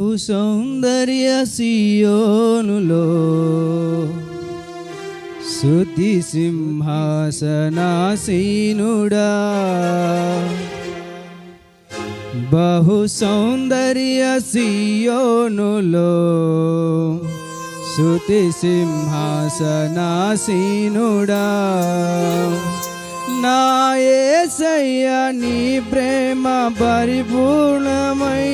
సౌందర్య సియోనులో శుద్ధి సింహాసనాసీనుడా. బహు సౌందర్య సియోనులో శుతి సింహాసనాసీనుడా. నా యేసయ్య నీ ప్రేమ పరిపూర్ణమై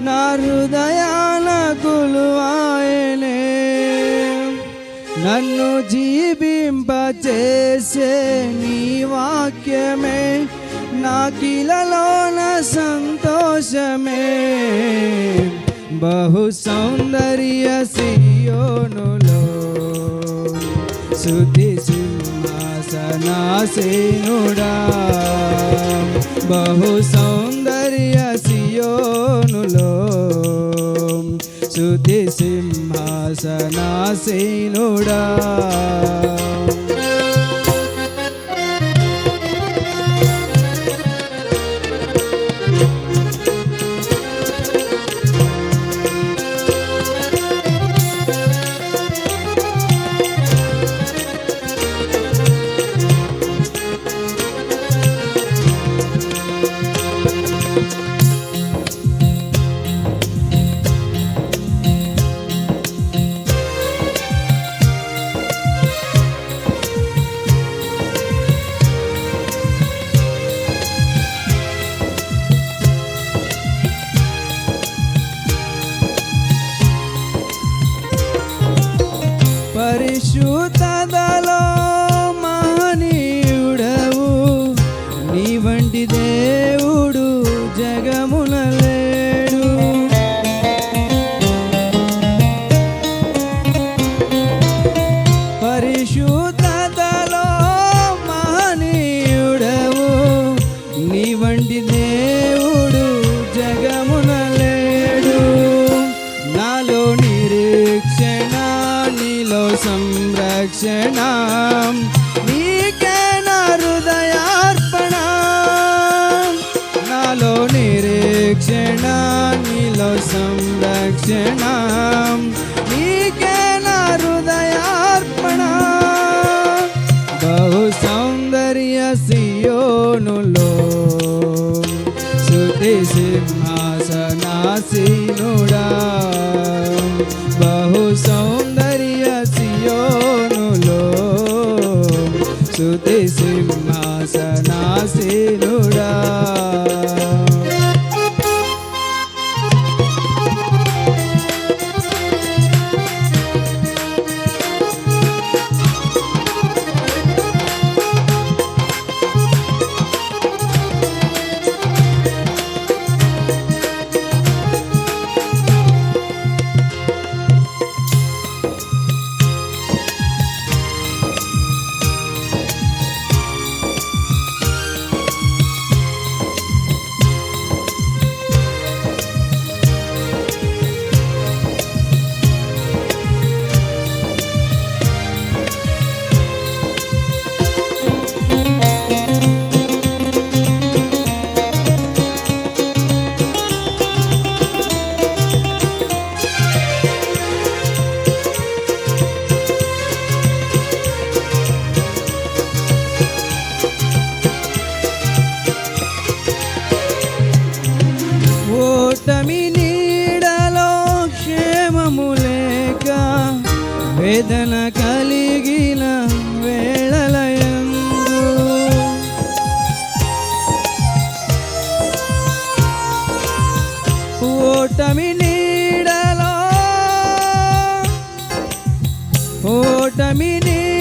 నా హృదయాన కొలువాయనే. నన్ను జీవింపచేసే నీ వాక్యమే. నా కిలలోన సంతోషమే. బహు సౌందర్య సియోనులో. శుద్ధి సింహాసనాసీనుడా. బహు సౌందర్య శుద్ధి సింహాసనాసీనుడా. నీ దేవుడు జగమున లేడు? నాలో నిరీక్షణ నీలో సంరక్షణ నీకే నా హృదయార్పణ. నాలో నిరీక్షణ నీలో సంరక్షణ నీకే నా హృదయార్పణ. బహు సౌందర్య సియోనులో సింహాసనాసీనుడా బహు సౌందర్య సియోనులో. శృతి సింహాసనాసీనుడా. కలిగిన వేళలయందు. ఓటమి నీడలో ఓటమి నీడలో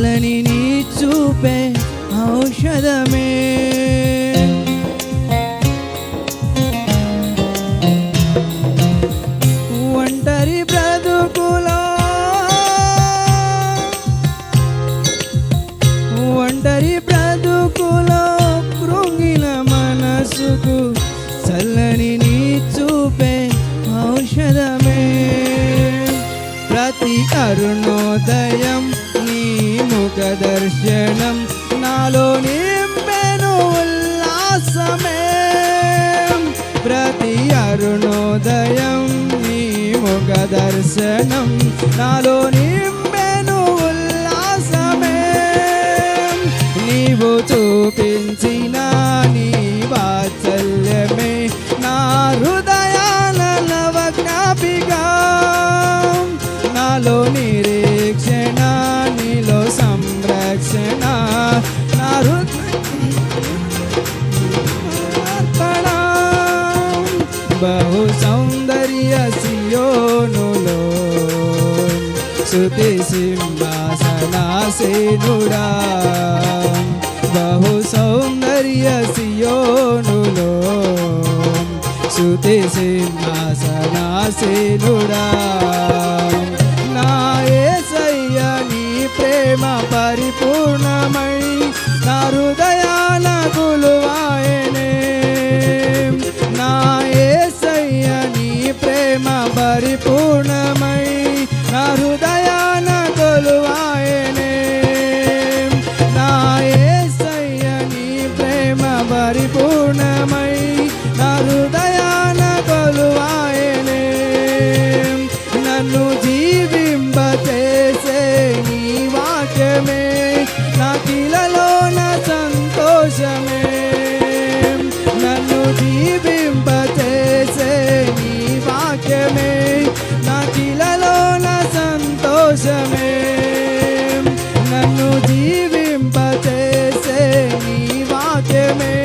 చల్లని నీ చూపే ఔషధమే. ఒంటరి బ్రతుకులో. ఒంటరి బ్రతుకులో కృంగిన మనసుకు చల్లని నీ చూపే ఔషధమే. ప్రతి దర్శనం నాలో నింపెను ఉల్లాసమే. ప్రతి అరుణోదయం నీ ముఖ దర్శనం నాలో నింపెను ఉల్లాసమే. నీవు చూపించిన బహు సౌందర్య సియోనులో. శృతి సింహాసనాసేనుడా. బహు సౌందర్య సియోనులో. శృతి సింహాసనాసేనుడా. నా నీ ప్రేమ పరిపూర్ణమై నా హృదయ పరిపూర్ణమై నా హృదయాన కొలువాయనే. నా యేసయ్య నీ ప్రేమ పరిపూర్ణమై నా హృదయాన కొలువాయనే. నన్ను జీవింపచేసే నీ వాక్యమే నా కిలలోన సంతోషమే. కోసమే నన్ను జీవింపచేసే నీ వాక్యమే.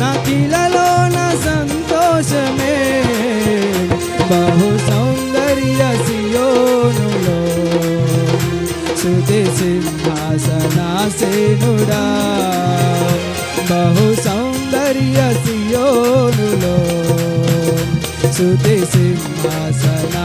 నా కిలలోన సంతోషమే. బహు సౌందర్య సియోనులో శృతి సింహాసనాసేనుడా బహు సౌందర్య సియోనులో శృతి సింహాసనాసేనుడా